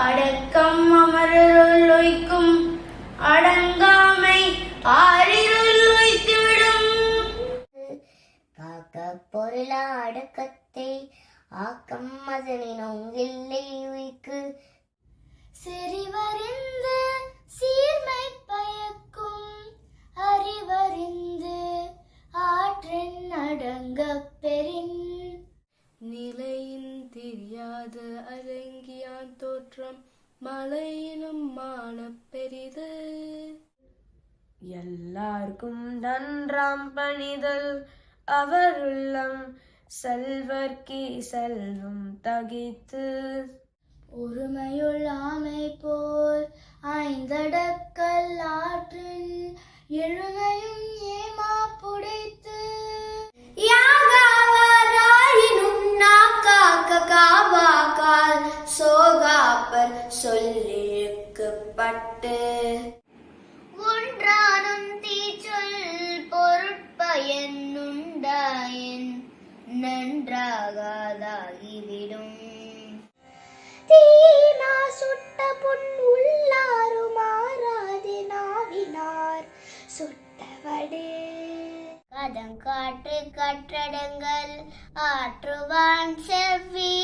அடக்கம் அமரருள் ஒய்க்கும் அடங்காமை ஆறிருள் ஒய்த்துவிடும். பாக்க பொருளா அடக்கத்தை ஆக்கம் அதனின் ஒங்கில்லை உய்க்கு. செறிவறிந்து சீர்மை பயக்கும் அறிவறிந்து ஆற்றின் அடங்க பெறின். நிலையின் தெரியாத அலை அலங்கியான் தோற்றம் மலையினும் மானப் பெரிது. எல்லாருக்கும் நன்றாம் பணிதல் அவருள்ளம் செல்வர்க்கே செல்வம் தகித்து. ஒருமையுள் ஆமை போல் ஐந்தடக்கல் ஆற்றின் எழுமையும் சோகாப்பர் சொல்லிழுக்கப்பட்டு ஒன்றானும் தீச்சொல் பொருட்பயன் உண்டாயின் நன்றாகாதாகிவிடும். தீனா சுட்ட பொன் உள்ளாரு மாறாது நாவினார் சுட்டவடு. கதங்காற்று கற்றடங்கள் ஆற்றுவான் செவ்வி